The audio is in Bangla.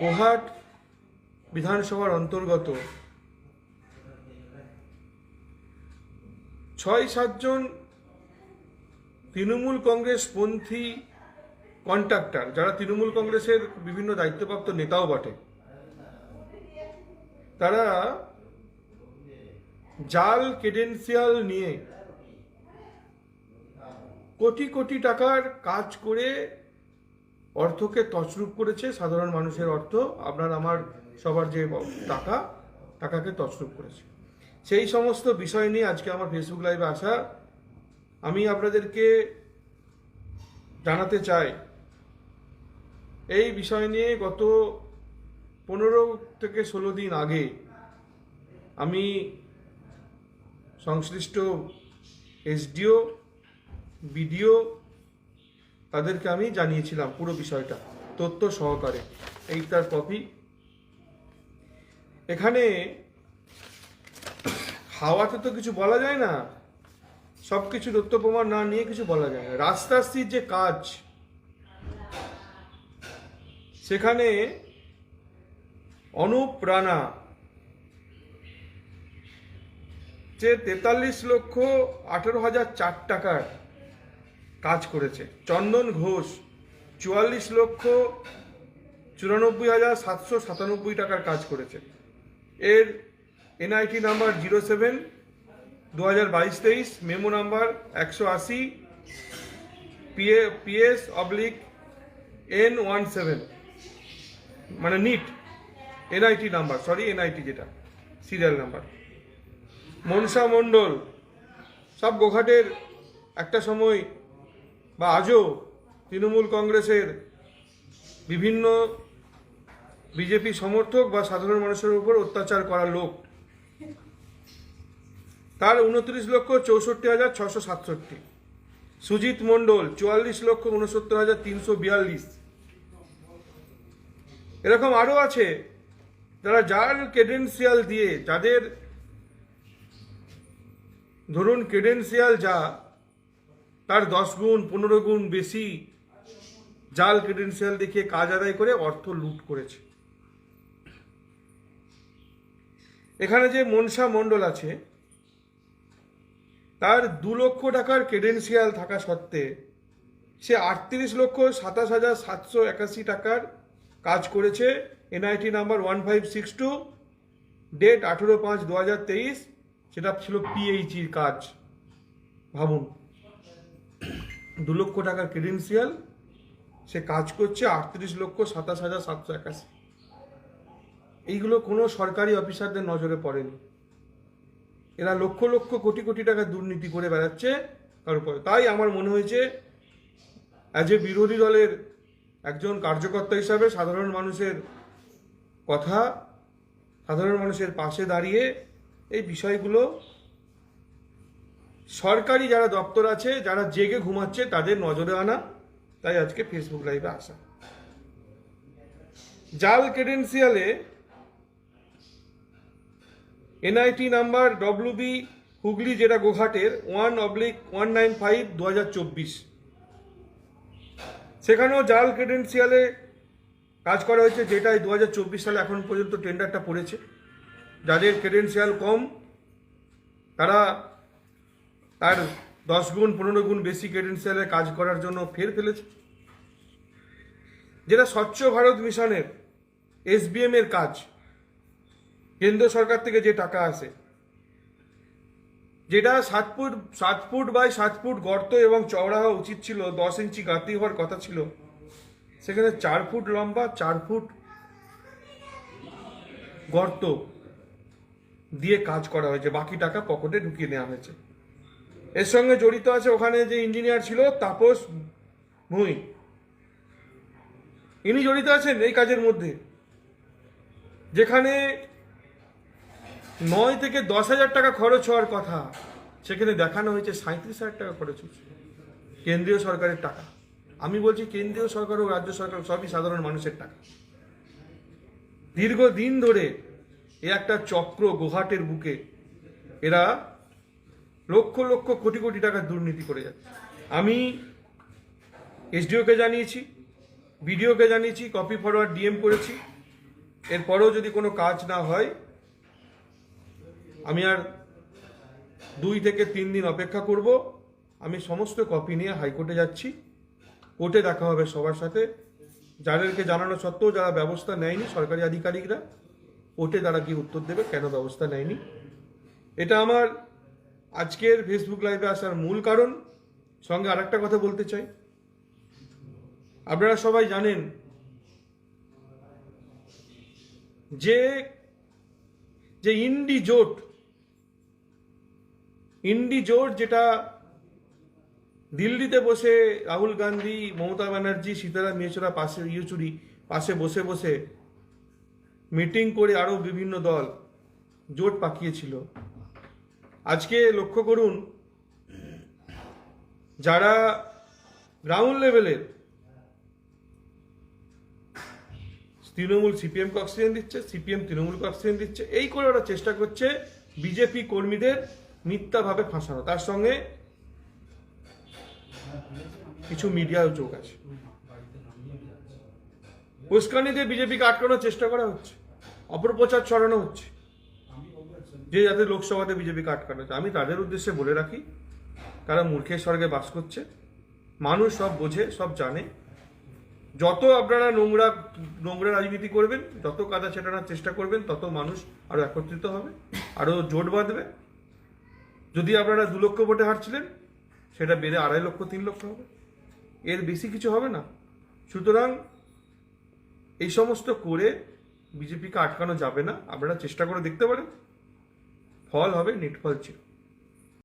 গোহাট বিধানসভার অন্তর্গত ছয় সাতজন তৃণমূল কংগ্রেস পন্থী কন্ট্রাক্টর, যারা তৃণমূল কংগ্রেসের বিভিন্ন দায়িত্বপ্রাপ্ত নেতাও বটে, তারা জাল ক্রেডেন্সিয়াল নিয়ে কোটি কোটি টাকার কাজ করে অর্থকে তছরূপ করেছে, সাধারণ মানুষের অর্থ, আপনার, আমার, সবার যে টাকা, টাকাকে তছরূপ করেছে। সেই সমস্ত বিষয় নিয়ে আজকে আমার ফেসবুক লাইভে আসা আমি আপনাদেরকে জানাতে চাই, এই বিষয় নিয়ে গত পনেরো থেকে ষোলো দিন আগে আমি সংশ্লিষ্ট এসডিও, বিডিও তাদেরকে আমি জানিয়েছিলাম পুরো বিষয়টা, তথ্য সহকারে। এই তার কপি। এখানে হাওয়াতে তো কিছু বলা যায় না। সব কিছু তথ্য প্রমাণ না নিয়ে কিছু বলা যায় না। রাস্তাস্থির যে কাজ, সেখানে অনুপ্রাণা যে তেতাল্লিশ লক্ষ আঠেরো হাজার চার টাকার কাজ করেছে। চন্দন ঘোষ, চুয়াল্লিশ লক্ষ চুরানব্বই হাজার সাতশো সাতানব্বই টাকার কাজ করেছে। এর এনআইটি নাম্বার জিরো সেভেন দু হাজার বাইশ তেইশ মেমো নাম্বার একশো আশি PA PS oblique N one seven মানে NIT NIT number sorry NIT যেটা সিরিয়াল নাম্বার মনসা মণ্ডল, সব গোঘাটের একটা সময় বা আজও তৃণমূল কংগ্রেসের বিভিন্ন বিজেপি সমর্থক বা সাধারণ মানুষের উপর অত্যাচার করা লোক, তার উনত্রিশ লক্ষ চৌষট্টি হাজার ছশো সাতষট্টি। সুজিত মণ্ডল চুয়াল্লিশ লক্ষ উনসত্তর হাজার তিনশো বিয়াল্লিশ। এরকম আরও আছে যারা যার ক্রেডেন্সিয়াল দিয়ে, যাদের ধরুন ক্রেডেন্সিয়াল যা তার দশ গুণ, পনেরো গুণ বেশি জাল ক্রেডেন্সিয়াল দেখিয়ে কাজ আদায় করে অর্থ লুট করেছে। এখানে যে মনসা মণ্ডল আছে, তার দু লক্ষ টাকার ক্রেডেন্সিয়াল থাকা সত্ত্বে সে আটত্রিশ লক্ষ সাতাশ হাজার সাতশো একাশি টাকার কাজ করেছে। NIT number one five six two date আঠেরো পাঁচ দু হাজার তেইশ, সেটা ছিল পিএইচির কাজ। ভাবুন। দু লক্ষ টাকার ক্রেডেন্সিয়াল সে কাজ করছে আটত্রিশ লক্ষ সাতাশ হাজার সাতশো একাশি। এইগুলো কোনো সরকারি অফিসারদের নজরে পড়েনি। এরা লক্ষ লক্ষ কোটি কোটি টাকা দুর্নীতি করে বেড়াচ্ছে তার উপরে। তাই আমার মনে হয়েছে অ্যাজ এ বিরোধী দলের একজন কার্যকর্তা হিসাবে সাধারণ মানুষের কথা, সাধারণ মানুষের পাশে দাঁড়িয়ে এই বিষয়গুলো সরকারি যারা দপ্তর আছে, যারা জেগে ঘুমাচ্ছে, তাদের নজরে আনা। তাই আজকে ফেসবুক লাইভে আসা। জাল ক্রেডেন্সিয়ালে এনআইটি নাম্বার ডব্লিউবি হুগলি যেটা গোঘাটের one oblique one nine five দু হাজার চব্বিশ। সেখানেও জাল ক্রেডেন্সিয়ালে কাজ করা হয়েছে, যেটাই দু হাজার চব্বিশ সালে এখন পর্যন্ত টেন্ডারটা পড়েছে। যাদের ক্রেডেন্সিয়াল কম, তারা তার দশ গুণ, পনেরো গুণ বেশি ক্রেডেন্সিয়ালে কাজ করার জন্য ফের ফেলেছে। যেটা স্বচ্ছ ভারত মিশনের এসবিএম এর কাজ, কেন্দ্র সরকার থেকে যে টাকা আসে, যেটা সাত ফুট সাত ফুট বাই সাত ফুট গর্ত এবং চওড়া হওয়া উচিত ছিল, দশ ইঞ্চি গাঁতি হওয়ার কথা ছিল, সেখানে চার ফুট লম্বা, চার ফুট গর্ত দিয়ে কাজ করা হয়েছে, বাকি টাকা পকেটে ঢুকিয়ে নেওয়া হয়েছে। এর সঙ্গে জড়িত আছে ওখানে যে ইঞ্জিনিয়ার ছিল, তাপস ভুঁই ইনি জড়িত আছেন এই কাজের মধ্যে। যেখানে নয় থেকে দশ হাজার টাকা খরচ হওয়ার কথা, সেখানে দেখানো হয়েছে সাঁত্রিশ হাজার টাকা খরচ হচ্ছে। কেন্দ্রীয় সরকারের টাকা। আমি বলছি কেন্দ্রীয় সরকার ও রাজ্য সরকার, সবই সাধারণ মানুষের টাকা। দীর্ঘদিন ধরে এ একটা চক্র গোহাটের বুকে, এরা লক্ষ লক্ষ কোটি কোটি টাকার দুর্নীতি করে যাচ্ছে। আমি এসডিওকে জানিয়েছি, বিডিওকে জানিয়েছি কপি ফরওয়ার্ড ডিএম করেছি। এরপরেও যদি কোনো কাজ না হয়, আমি আর দুই থেকে তিন দিন অপেক্ষা করব। আমি সমস্ত কপি নিয়ে হাইকোর্টে যাচ্ছি। কোর্টে দেখা হবে সবার সাথে। যাদেরকে জানানো সত্ত্বেও যারা ব্যবস্থা নেয়নি, সরকারি আধিকারিকরা, কোর্টে তারা কি উত্তর দেবে, কেন ব্যবস্থা নেয়নি? এটা আমার আজকের ফেসবুক লাইভে আসার মূল কারণ, সঙ্গে আরেকটা কথা বলতে চাই। আপনারা সবাই জানেন যে যে ইন্ডি জোট ইন্ডি জোট যেটা দিল্লিতে বসে রাহুল গান্ধী, মমতা ব্যানার্জি, সীতারাম ইয়েচুরা পাশে, ইয়েচুরি পাশে বসে বসে মিটিং করে আরও বিভিন্ন দল জোট পাকিয়েছিল। আজকে লক্ষ্য করুন, যারা গ্রাউন্ড লেভেলের তৃণমূল সিপিএমকে অক্সিজেন দিচ্ছে, সিপিএম তৃণমূলকে অক্সিজেন দিচ্ছে, এই করে ওরা চেষ্টা করছে বিজেপি কর্মীদের মিথ্যাভাবে ফাঁসানো। তার সঙ্গে কিছু মিডিয়াও যোগ আছে। উস্কানি দিয়ে বিজেপিকে আটকানোর চেষ্টা করা হচ্ছে, অপপ্রচার ছড়ানো হচ্ছে। যে যাতে লোকসভাতে বিজেপিকে আটকানো আমি তাদের উদ্দেশ্যে বলে রাখি, তারা মূর্খের স্বর্গে বাস করছে। মানুষ সব বোঝে, সব জানে। যত আপনারা নোংরা নোংরা রাজনীতি করবেন, যত কাদা ছেটানোর চেষ্টা করবেন, তত মানুষ আরও একত্রিত হবে, আরও জোট বাঁধবে। যদি আপনারা দু লক্ষ ভোটে হারছিলেন, সেটা বেড়ে আড়াই লক্ষ, তিন লক্ষ হবে। এর বেশি কিছু হবে না। সুতরাং এই সমস্ত করে বিজেপিকে আটকানো যাবে না। আপনারা চেষ্টা করে দেখতে পারেন। ফল হবে নিটফল ছিল।